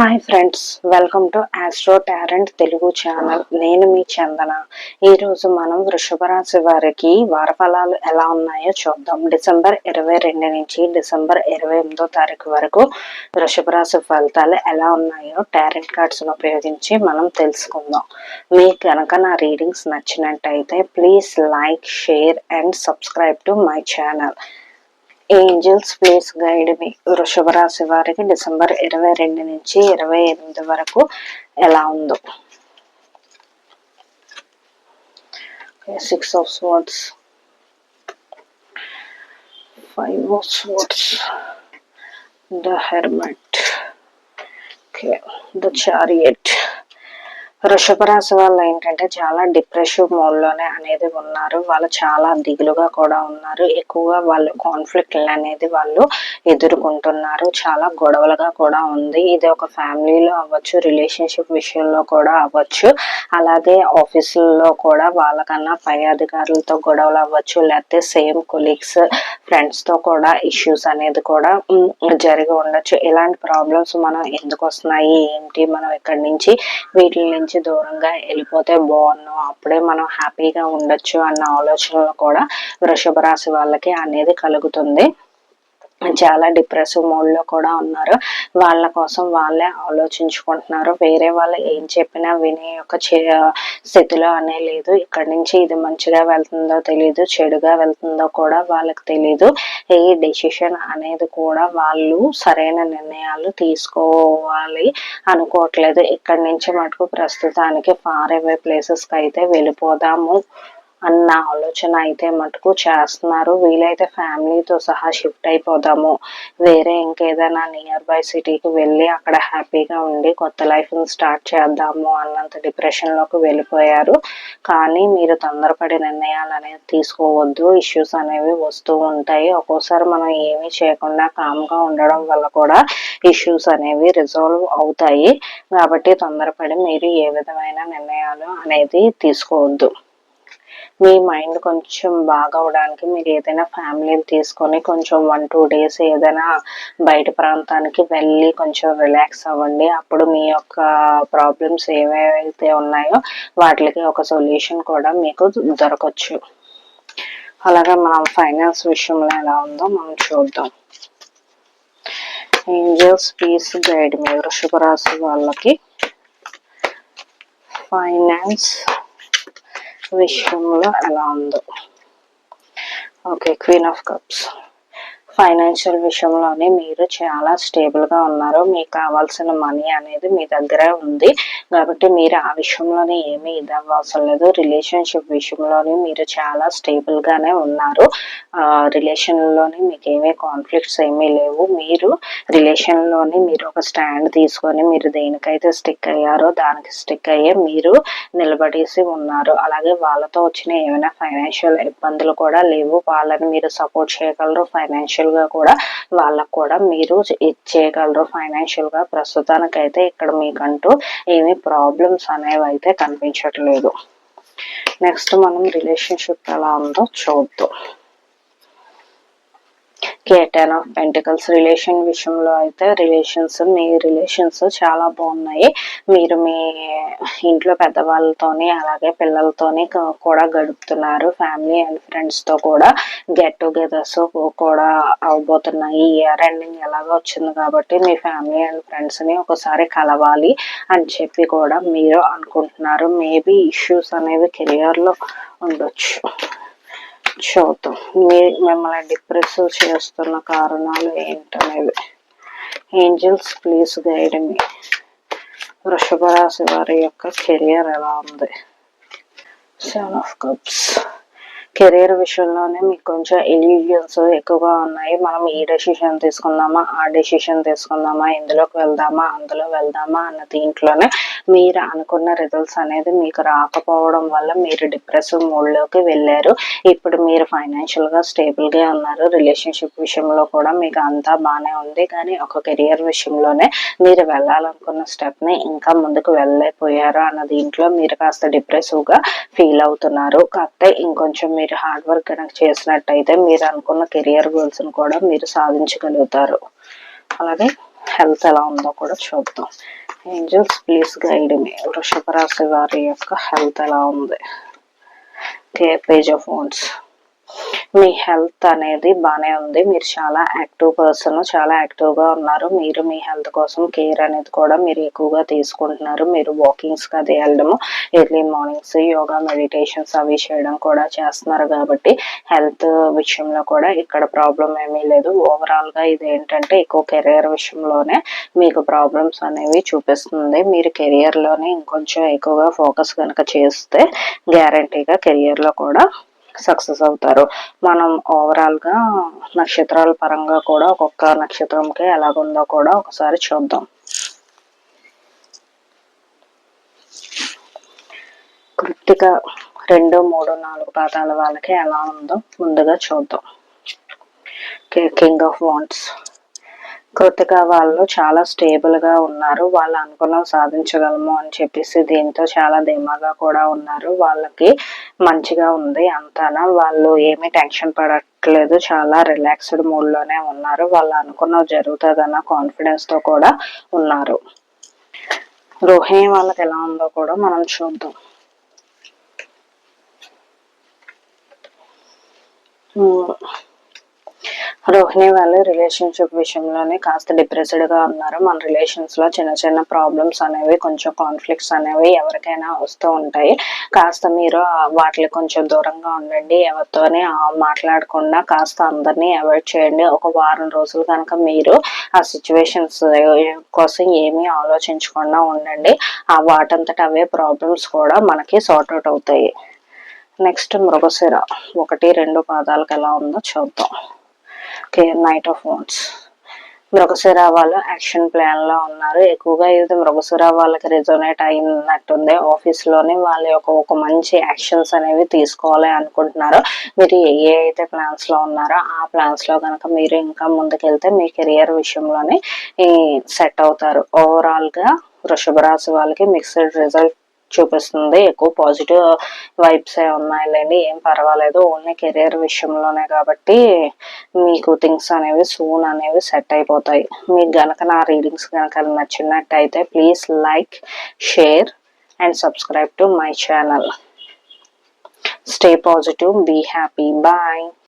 Hi friends welcome to astro torrent Telugu channel నేను మీ చందన. ఈరోజు మనం వృషభ రాశి వారికి వార ఫలాలు ఎలా ఉన్నాయో చూద్దాం. డిసెంబర్ ఇరవై రెండు నుంచి డిసెంబర్ ఇరవై ఎనిమిదో తారీఖు వరకు వృషభ రాశి ఫలితాలు ఎలా ఉన్నాయో టారెంట్ కార్డ్స్ను ఉపయోగించి మనం తెలుసుకుందాం. మీకు కనుక నా రీడింగ్స్ నచ్చినట్టయితే please like share and subscribe to my channel angels please guide మీ వృషభ రాశి వారికి డిసెంబర్ ఇరవై రెండు నుంచి ఇరవై ఎనిమిది వరకు ఎలా ఉందో. Six of swords five of swords the hermit the chariot వృషభ రాశి వాళ్ళు ఏంటంటే చాలా డిప్రెసివ్లోనే అనేది ఉన్నారు. వాళ్ళు చాలా దిగులుగా కూడా ఉన్నారు. ఎక్కువగా వాళ్ళు కాన్ఫ్లిక్ట్లు అనేది వాళ్ళు ఎదుర్కొంటున్నారు. చాలా గొడవలుగా కూడా ఉంది. ఇది ఒక ఫ్యామిలీలో అవ్వచ్చు రిలేషన్షిప్ విషయంలో కూడా అవ్వచ్చు. అలాగే ఆఫీసుల్లో కూడా వాళ్ళకన్నా పై అధికారులతో గొడవలు అవ్వచ్చు. లేకపోతే సేమ్ కొలీగ్స్ ఫ్రెండ్స్తో కూడా ఇష్యూస్ అనేది కూడా జరిగి ఉండొచ్చు. ఇలాంటి ప్రాబ్లమ్స్ మనం ఎందుకు వస్తున్నాయి? ఏంటి? మనం ఇక్కడి నుంచి వీటి నుంచి నుంచి దూరంగా వెళ్ళిపోతే బాగున్నాం అప్పుడే మనం హ్యాపీగా ఉండొచ్చు అన్న ఆలోచనలు కూడా వృషభ రాశి వాళ్ళకి అనేది కలుగుతుంది. చాలా డిప్రెసివ్ మూడ్లో కూడా ఉన్నారు. వాళ్ళ కోసం వాళ్ళే ఆలోచించుకుంటున్నారు. వేరే వాళ్ళు ఏం చెప్పినా వినే యొక్క స్థితిలో అనే లేదు. ఇక్కడ నుంచి ఇది మంచిగా వెళ్తుందో తెలియదు చెడుగా వెళ్తుందో కూడా వాళ్ళకి తెలియదు ఏ డెసిషన్ అనేది కూడా వాళ్ళు సరైన నిర్ణయాలు తీసుకోవాలి అనుకోవట్లేదు. ఇక్కడి నుంచి మటుకు ప్రస్తుతానికి ఫార్ అవే ప్లేసెస్కి అయితే వెళ్ళిపోదాము. అన్న ఆలోచన అయితే మటుకు చేస్తున్నారు. వీలైతే ఫ్యామిలీతో సహా షిఫ్ట్ అయిపోదాము. వేరే ఇంకేదైనా నియర్ బై సిటీకి వెళ్ళి అక్కడ హ్యాపీగా ఉండి కొత్త లైఫ్ని స్టార్ట్ చేద్దాము అన్నంత డిప్రెషన్లోకి వెళ్ళిపోయారు. కానీ మీరు తొందరపడి నిర్ణయాలు అనేది తీసుకోవద్దు. ఇష్యూస్ అనేవి వస్తూ ఉంటాయి. ఒక్కోసారి మనం ఏమీ చేయకుండా కామ్గా ఉండడం వల్ల కూడా ఇష్యూస్ అనేవి రిజాల్వ్ అవుతాయి. కాబట్టి తొందరపడి మీరు ఏ విధమైన నిర్ణయాలు అనేది తీసుకోవద్దు. మీ మైండ్ కొంచెం బాగా అవడానికి మీరు ఏదైనా ఫ్యామిలీని తీసుకొని కొంచెం వన్ టూ డేస్ ఏదైనా బయట ప్రాంతానికి వెళ్ళి కొంచెం రిలాక్స్ అవ్వండి. అప్పుడు మీ యొక్క ప్రాబ్లమ్స్ ఏవైతే ఉన్నాయో వాటికి ఒక సొల్యూషన్ కూడా మీకు దొరకచ్చు. అలాగే మనం ఫైనాన్స్ విషయంలో ఎలా ఉందో మనం చూద్దాం. ఏంజల్స్ పీస్ గైడ్ మీ వృషభ రాశి వాళ్ళకి ఫైనాన్స్ విషయంలో ఎలా ఉందో okay queen of cups financial విషయంలోనే మీరు చాలా స్టేబుల్గా ఉన్నారు. మీకు కావాల్సిన మనీ అనేది మీ దగ్గరే ఉంది. కాబట్టి మీరు ఆ విషయంలోనే ఏమీ ఇది లేదు. రిలేషన్షిప్ విషయంలోనే మీరు చాలా స్టేబుల్గానే ఉన్నారు. రిలేషన్లోనే మీకు ఏమీ కాన్ఫ్లిక్ట్స్ ఏమీ లేవు. మీరు రిలేషన్లోని మీరు ఒక స్టాండ్ తీసుకొని మీరు దేనికైతే స్టిక్ అయ్యారో దానికి స్టిక్ అయ్యే మీరు నిలబడేసి ఉన్నారు. అలాగే వాళ్ళతో వచ్చిన ఏమైనా ఫైనాన్షియల్ ఇబ్బందులు కూడా లేవు. వాళ్ళని మీరు సపోర్ట్ చేయగలరు ఫైనాన్షియల్ ఫైనాన్షియల్గా కూడా వాళ్ళకు కూడా మీరు ఇచ్చేయగలరు. ఫైనాన్షియల్గా ప్రస్తుతానికైతే ఇక్కడ మీకంటూ ఏమీ ప్రాబ్లమ్స్ అనేవి అయితే కనిపించట్లేదు. నెక్స్ట్ మనం రిలేషన్షిప్ ఎలా ఉందో చూద్దాం. Okay ten of pentacles relation విషయంలో అయితే రిలేషన్స్ మీ రిలేషన్స్ చాలా బాగున్నాయి. మీరు మీ ఇంట్లో పెద్దవాళ్ళతోని అలాగే పిల్లలతోని కూడా గడుపుతున్నారు. ఫ్యామిలీ అండ్ ఫ్రెండ్స్తో కూడా గెట్ టుగెదర్స్ కూడా అవబోతున్నాయి. ఇయర్ ఎండింగ్ ఎలాగో వచ్చింది కాబట్టి మీ ఫ్యామిలీ అండ్ ఫ్రెండ్స్ని ఒకసారి కలవాలి అని చెప్పి కూడా మీరు అనుకుంటున్నారు. మేబీ ఇష్యూస్ అనేవి కెరియర్లో ఉండొచ్చు. చూద్దాం మీ మిమ్మల్ని డిప్రెస్ చేస్తున్న కారణాలు ఏంటనేవి ఏంజల్స్ ప్లీజ్ గైడ్ మీ. వృషభ రాశి వారి యొక్క కెరియర్ ఎలా ఉంది? Seven of cups. కెరీర్ విషయంలోనే మీకు కొంచెం ఎలిజియన్స్ ఎక్కువగా ఉన్నాయి. మనం ఈ డెసిషన్ తీసుకుందామా? ఆ డెసిషన్ తీసుకుందామా? ఇందులోకి వెళ్దామా? అందులో వెళ్దామా? అన్న దీంట్లోనే మీరు అనుకున్న రిజల్ట్స్ అనేది మీకు రాకపోవడం వల్ల మీరు డిప్రెసివ్ మూడ్లోకి వెళ్ళారు. ఇప్పుడు మీరు ఫైనాన్షియల్గా స్టేబుల్గా ఉన్నారు. రిలేషన్షిప్ విషయంలో కూడా మీకు అంతా బాగానే ఉంది. కానీ ఒక కెరియర్ విషయంలోనే మీరు వెళ్ళాలనుకున్న స్టెప్ని ఇంకా ముందుకు వెళ్ళలేకపోయారు అన్న దీంట్లో మీరు కాస్త డిప్రెసివ్గా ఫీల్ అవుతున్నారు. కాకపోతే ఇంకొంచెం మీరు హార్డ్ వర్క్ కనుక చేసినట్టయితే మీరు అనుకున్న కెరియర్ గోల్స్ని కూడా మీరు సాధించగలుగుతారు. అలాగే హెల్త్ ఎలా ఉందో కూడా చూద్దాం. ఏంజల్స్ ప్లీజ్ గైడ్ మీ వృషభ రాశి వారి యొక్క హెల్త్ ఎలా ఉంది? ఓకే పేజ్ ఆఫ్ ఫోన్స్ మీ హెల్త్ అనేది బాగానే ఉంది. మీరు చాలా యాక్టివ్ పర్సన్ చాలా యాక్టివ్గా ఉన్నారు. మీరు మీ హెల్త్ కోసం కేర్ అనేది కూడా మీరు ఎక్కువగా తీసుకుంటున్నారు. మీరు వాకింగ్స్కి అది వెళ్ళడము ఎర్లీ మార్నింగ్స్ యోగా మెడిటేషన్స్ అవి చేయడం కూడా చేస్తున్నారు కాబట్టి హెల్త్ విషయంలో కూడా ఇక్కడ ప్రాబ్లం ఏమీ లేదు. ఓవరాల్గా ఇది ఏంటంటే ఎక్కువ కెరియర్ విషయంలోనే మీకు ప్రాబ్లమ్స్ అనేవి చూపిస్తుంది. మీరు కెరియర్లోనే ఇంకొంచెం ఎక్కువగా ఫోకస్ కనుక చేస్తే గ్యారంటీగా కెరియర్లో కూడా సక్సెస్ అవుతారు. మనం ఓవరాల్గా నక్షత్రాల పరంగా కూడా ఒక్కొక్క నక్షత్రంకి ఎలాగుందో కూడా ఒకసారి చూద్దాం. కృత్తిక రెండు మూడు నాలుగు పాదాల వాళ్ళకి ఎలా ఉందో ముందుగా చూద్దాం. కింగ్ ఆఫ్ వాంట్స్ కృతిక వాళ్ళు చాలా స్టేబుల్గా ఉన్నారు. వాళ్ళు అనుకున్న సాధించగలము అని చెప్పేసి దీంతో చాలా ధీమాగా కూడా ఉన్నారు. వాళ్ళకి మంచిగా ఉంది అంతానా. వాళ్ళు ఏమీ టెన్షన్ పడట్లేదు. చాలా రిలాక్స్డ్ మూడ్లోనే ఉన్నారు. వాళ్ళు అనుకున్నది జరుగుతుందన్న కాన్ఫిడెన్స్తో కూడా ఉన్నారు. రోహిణి వాళ్ళకి ఎలా ఉందో కూడా మనం చూద్దాం. రోహిణి వాళ్ళు రిలేషన్షిప్ విషయంలోనే కాస్త డిప్రెస్డ్గా ఉన్నారు. మన రిలేషన్స్లో చిన్న చిన్న ప్రాబ్లమ్స్ అనేవి కొంచెం కాన్ఫ్లిక్ట్స్ అనేవి ఎవరికైనా వస్తూ ఉంటాయి. కాస్త మీరు వాటికి కొంచెం దూరంగా ఉండండి. ఎవరితోనే మాట్లాడకుండా కాస్త అందరినీ అవాయిడ్ చేయండి. ఒక వారం రోజులు కనుక మీరు ఆ సిచ్యువేషన్స్ కోసం ఏమీ ఆలోచించకుండా ఉండండి. ఆ వాటంతట అవే ప్రాబ్లమ్స్ కూడా మనకి సార్ట్ అవుట్ అవుతాయి. నెక్స్ట్ మృగశిర. ఒకటి రెండు పాదాలకు ఎలా ఉందో చూద్దాం. Okay knight of wands Mrigashira వాళ్ళు యాక్షన్ ప్లాన్లో ఉన్నారు. ఎక్కువగా ఇది మృగశిర వాళ్ళకి రిజోనేట్ అయినట్టుంది ఆఫీస్లోని వాళ్ళ యొక్క ఒక మంచి యాక్షన్స్ అనేవి తీసుకోవాలి అనుకుంటున్నారు. మీరు ఏ అయితే ప్లాన్స్లో ఉన్నారో ఆ ప్లాన్స్లో కనుక మీరు ఇంకా ముందుకెళ్తే మీ కెరియర్ విషయంలోనే సెట్ అవుతారు. ఓవరాల్గా వృషభ రాశి వాళ్ళకి మిక్స్డ్ రిజల్ట్ చూపిస్తుంది. ఎక్కువ పాజిటివ్ వైబ్స్ ఏ ఉన్నాయిలేండి ఏం పర్వాలేదు. ఓన్లీ కెరీర్ విషయంలోనే కాబట్టి మీకు థింగ్స్ అనేవి సూన్ అనేవి సెట్ అయిపోతాయి. మీకు గనక నా రీడింగ్స్ కనుక నచ్చినట్టయితే please like share and subscribe to my channel stay positive be happy bye